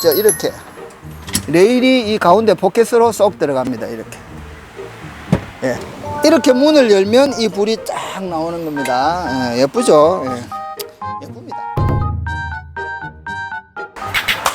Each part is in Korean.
저 이렇게 레일이 이 가운데 포켓으로 쏙 들어갑니다. 이렇게. 예. 이렇게 문을 열면 이 불이 쫙 나오는 겁니다. 예, 예쁘죠? 예. 예쁩니다.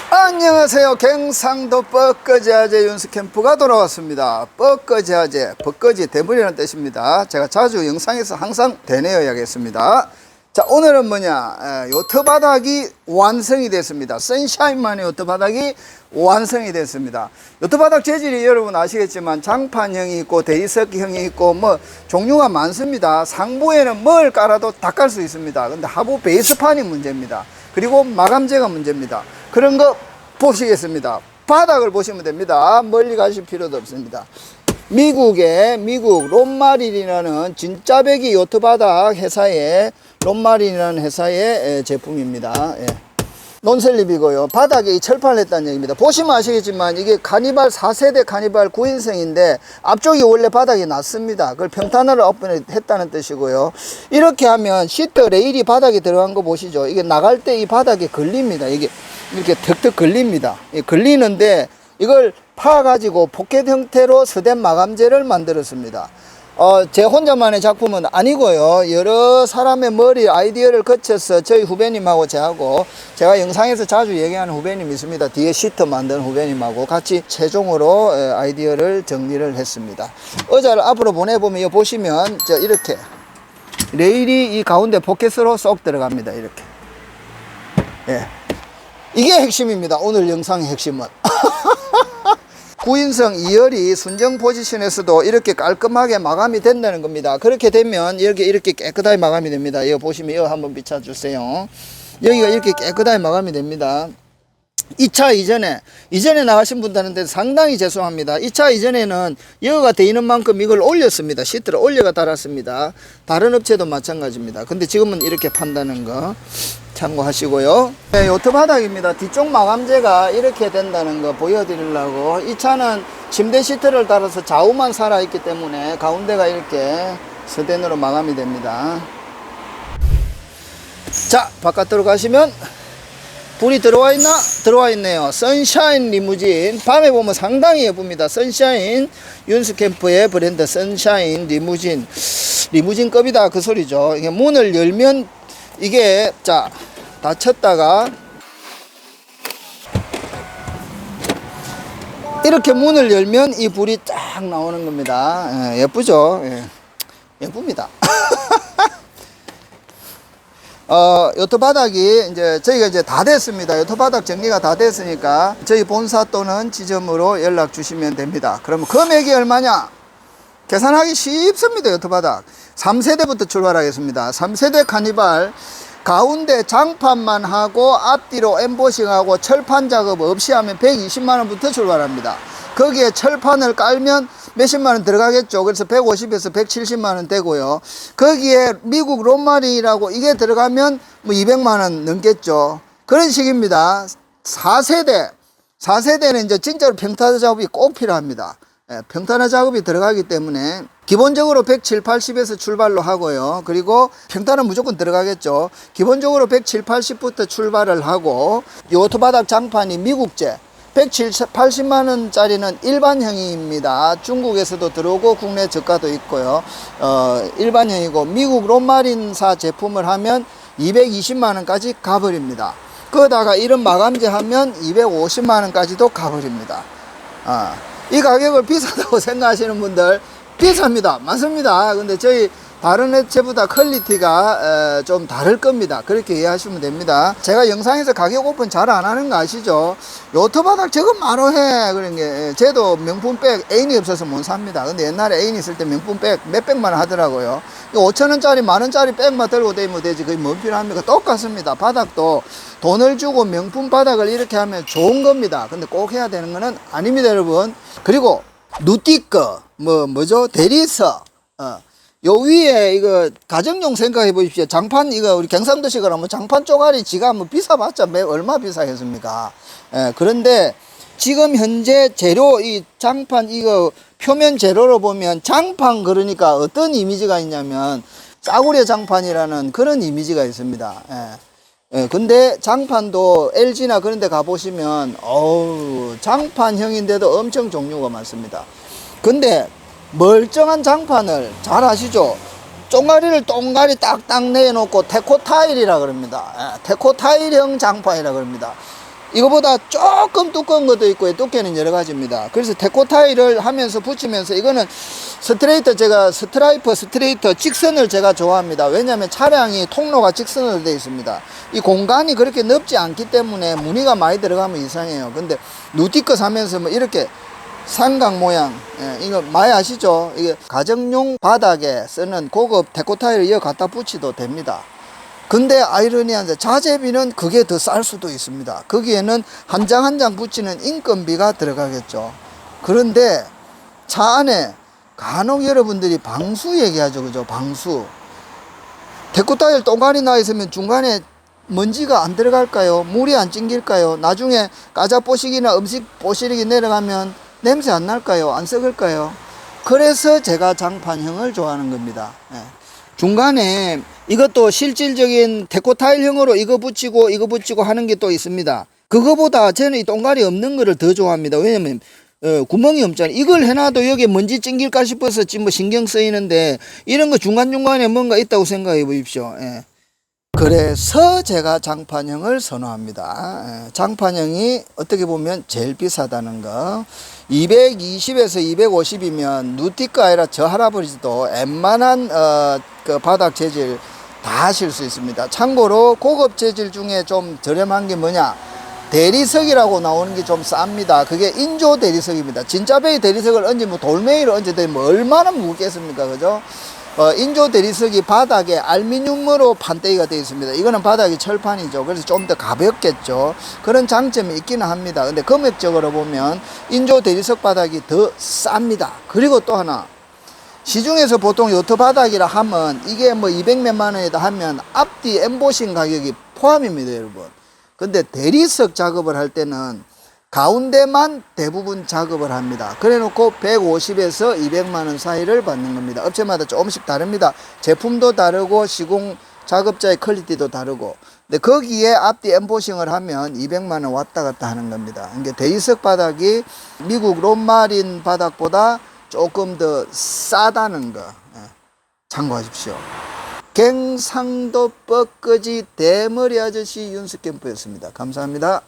안녕하세요. 경상도 뻐거지 아재 윤스캠프가 돌아왔습니다. 뻐거지 아재, 뻐거지 대물이라는 뜻입니다. 제가 자주 영상에서 항상 되뇌어야겠습니다. 자, 오늘은 뭐냐. 에, 요트 바닥이 완성이 됐습니다. 선샤인만의 요트 바닥이 완성이 됐습니다. 요트 바닥 재질이 여러분 아시겠지만 장판형이 있고 대리석형이 있고 뭐 종류가 많습니다. 상부에는 뭘 깔아도 다 깔 수 있습니다. 근데 하부 베이스판이 문제입니다. 그리고 마감재가 문제입니다. 그런 거 보시겠습니다. 바닥을 보시면 됩니다. 멀리 가실 필요도 없습니다. 미국의 미국 롬마린이라는 진짜 배기 요트 바닥 회사의 롬마린이라는 회사의 에, 제품입니다. 예. 논셀립이고요. 바닥에 이 철판을 했다는 얘기입니다. 보시면 아시겠지만 이게 카니발 4세대 카니발 9인승인데 앞쪽이 원래 바닥이 낮습니다. 그걸 평탄화를 업했다는 뜻이고요. 이렇게 하면 시트 레일이 바닥에 들어간 거 보시죠. 이게 나갈 때 이 바닥에 걸립니다. 이게 이렇게 턱턱 걸립니다. 이 걸리는데 이걸 파가지고 포켓 형태로 스댄 마감재를 만들었습니다. 어, 제 혼자만의 작품은 아니고요. 여러 사람의 머리 아이디어를 거쳐서 저희 후배님하고 저하고 제가 영상에서 자주 얘기하는 후배님 있습니다. 뒤에 시트 만든 후배님하고 같이 최종으로 에, 아이디어를 정리를 했습니다. 의자를 앞으로 보내보면 이 보시면 저 이렇게 레일이 이 가운데 포켓으로 쏙 들어갑니다. 이렇게. 예. 이게 핵심입니다. 오늘 영상의 핵심은. 9인승 2열이 순정 포지션에서도 이렇게 깔끔하게 마감이 된다는 겁니다. 그렇게 되면 이렇게 이렇게 깨끗하게 마감이 됩니다. 이거 보시면 이거 한번 비춰주세요. 여기가 이렇게 깨끗하게 마감이 됩니다. 2차 이전에 이전에 나가신 분들한테 상당히 죄송합니다. 2차 이전에는 여가 돼 있는 만큼 이걸 올렸습니다. 시트를 올려가 달았습니다. 다른 업체도 마찬가지입니다. 근데 지금은 이렇게 판다는 거 참고하시고요. 네, 요트 바닥입니다. 뒤쪽 마감재가 이렇게 된다는 거 보여드리려고 이 차는 침대 시트를 달아서 좌우만 살아있기 때문에 가운데가 이렇게 스댄으로 마감이 됩니다. 자, 바깥으로 가시면 불이 들어와 있나? 들어와 있네요. 선샤인 리무진. 밤에 보면 상당히 예쁩니다. 선샤인 윤스캠프의 브랜드 선샤인 리무진. 리무진급이다. 그 소리죠. 이게 문을 열면 이게 자 닫혔다가 이렇게 문을 열면 이 불이 쫙 나오는 겁니다. 예, 예쁘죠? 예. 예쁩니다. 어, 요트 바닥이 이제 저희가 이제 다 됐습니다. 요트 바닥 정리가 다 됐으니까 저희 본사 또는 지점으로 연락 주시면 됩니다. 그러면 금액이 얼마냐? 계산하기 쉽습니다. 요트 바닥. 3세대부터 출발하겠습니다. 3세대 카니발 가운데 장판만 하고 앞뒤로 엠보싱하고 철판 작업 없이 하면 120만 원부터 출발합니다. 거기에 철판을 깔면 몇십만 원 들어가겠죠. 그래서 150에서 170만 원 되고요. 거기에 미국 롬마린이라고 이게 들어가면 뭐 200만 원 넘겠죠. 그런 식입니다. 4세대. 4세대는 이제 진짜로 평탄화 작업이 꼭 필요합니다. 예, 평탄화 작업이 들어가기 때문에 기본적으로 107, 80에서 출발로 하고요. 그리고 평탄은 무조건 들어가겠죠. 기본적으로 107, 80부터 출발을 하고 요트 바닥 장판이 미국제 180만 원짜리는 일반형입니다. 중국에서도 들어오고 국내 저가도 있고요. 어, 일반형이고 미국 롬마린사 제품을 하면 220만 원까지 가버립니다. 거다가 이런 마감재 하면 250만 원까지도 가버립니다. 아, 이 가격을 비싸다고 생각하시는 분들 비쌉니다. 많습니다. 근데 저희 다른 업체보다 퀄리티가 에, 좀 다를 겁니다. 그렇게 이해하시면 됩니다. 제가 영상에서 가격 오픈 잘 안 하는 거 아시죠? 요트 바닥 저거 마로 해. 그런 게 예, 쟤도 명품백 애인이 없어서 못 삽니다. 근데 옛날에 애인 있을 때 명품백 몇백만 원 하더라고요. 5천 원짜리 만 원짜리 백만 들고 다니면 되지. 그게 뭐 필요합니까? 똑같습니다. 바닥도 돈을 주고 명품 바닥을 이렇게 하면 좋은 겁니다. 근데 꼭 해야 되는 거는 아닙니다, 여러분. 그리고 누띠꺼 뭐 뭐죠? 대리석 어. 요 위에 이거 가정용 생각해 보십시오. 장판 이거 우리 경상도시 그러면 장판 쪼가리 지가 뭐 비싸봤자 매 얼마 비싸겠습니까? 예, 그런데 지금 현재 재료 이 장판 이거 표면 재료로 보면 장판 그러니까 어떤 이미지가 있냐면 싸구려 장판이라는 그런 이미지가 있습니다. 예. 예, 근데 장판도 LG나 그런 데 가보시면, 어우, 장판형인데도 엄청 종류가 많습니다. 근데 멀쩡한 장판을 잘 아시죠? 쫑가리를 똥가리 딱딱 내놓고 테코 타일이라 그럽니다. 예, 테코 타일형 장판이라 그럽니다. 이거보다 조금 두꺼운 것도 있고 두께는 여러 가지입니다. 그래서 테코 타일을 하면서 붙이면서 이거는 스트레이터 제가 스트라이퍼 스트레이터 직선을 제가 좋아합니다. 왜냐하면 차량이 통로가 직선으로 되어 있습니다. 이 공간이 그렇게 넓지 않기 때문에 무늬가 많이 들어가면 이상해요. 근데 누티커 사면서 뭐 이렇게 삼각 모양 예, 이거 많이 아시죠? 이게 가정용 바닥에 쓰는 고급 데코 타일을 이어 갖다 붙이도 됩니다. 근데 아이러니한 게 자재비는 그게 더 쌀 수도 있습니다. 거기에는 한장 한 장 붙이는 인건비가 들어가겠죠. 그런데 차 안에 간혹 여러분들이 방수 얘기하죠. 그죠? 방수. 데코 타일 똥간이 나 있으면 중간에 먼지가 안 들어갈까요? 물이 안 찡길까요? 나중에 까자 뽀시기나 음식 뽀시기 내려가면 냄새 안 날까요? 안 썩을까요? 그래서 제가 장판형을 좋아하는 겁니다. 예. 중간에 이것도 실질적인 데코 타일형으로 이거 붙이고 이거 붙이고 하는 게 또 있습니다. 그거보다 저는 이 똥갈이 없는 거를 더 좋아합니다. 왜냐면 어, 구멍이 없잖아요. 이걸 해놔도 여기 먼지 찡길까 싶어서 지금 뭐 신경 쓰이는데 이런 거 중간중간에 뭔가 있다고 생각해 보십시오. 예. 그래서 제가 장판형을 선호합니다. 예, 장판형이 어떻게 보면 제일 비싸다는 거. 220에서 250이면 누티가 아니라 저 할아버지도 웬만한 어, 그 바닥 재질 다 하실 수 있습니다. 참고로 고급 재질 중에 좀 저렴한 게 뭐냐? 대리석이라고 나오는 게 좀 쌉니다. 그게 인조 대리석입니다. 진짜 베이 대리석을 얹으면 뭐 돌멩이를 얹어도 뭐 얼마나 무겁겠습니까? 그죠? 어, 인조 대리석이 바닥에 알미늄으로 판때기가 되어 있습니다. 이거는 바닥이 철판이죠. 그래서 좀 더 가볍겠죠. 그런 장점이 있기는 합니다. 근데 금액적으로 보면 인조 대리석 바닥이 더 쌉니다. 그리고 또 하나. 시중에서 보통 요트 바닥이라 하면 이게 뭐 200몇만 원이다 하면 앞뒤 엠보싱 가격이 포함입니다, 여러분. 근데 대리석 작업을 할 때는 가운데만 대부분 작업을 합니다. 그래 놓고 150에서 200만 원 사이를 받는 겁니다. 업체마다 조금씩 다릅니다. 제품도 다르고 시공 작업자의 퀄리티도 다르고. 근데 거기에 앞뒤 엠보싱을 하면 200만 원 왔다 갔다 하는 겁니다. 이게 대리석 바닥이 미국 롬마린 바닥보다 조금 더 싸다는 거 예, 참고하십시오. 갱상도 뻐끄지 대머리 아저씨 윤스 캠프였습니다. 감사합니다.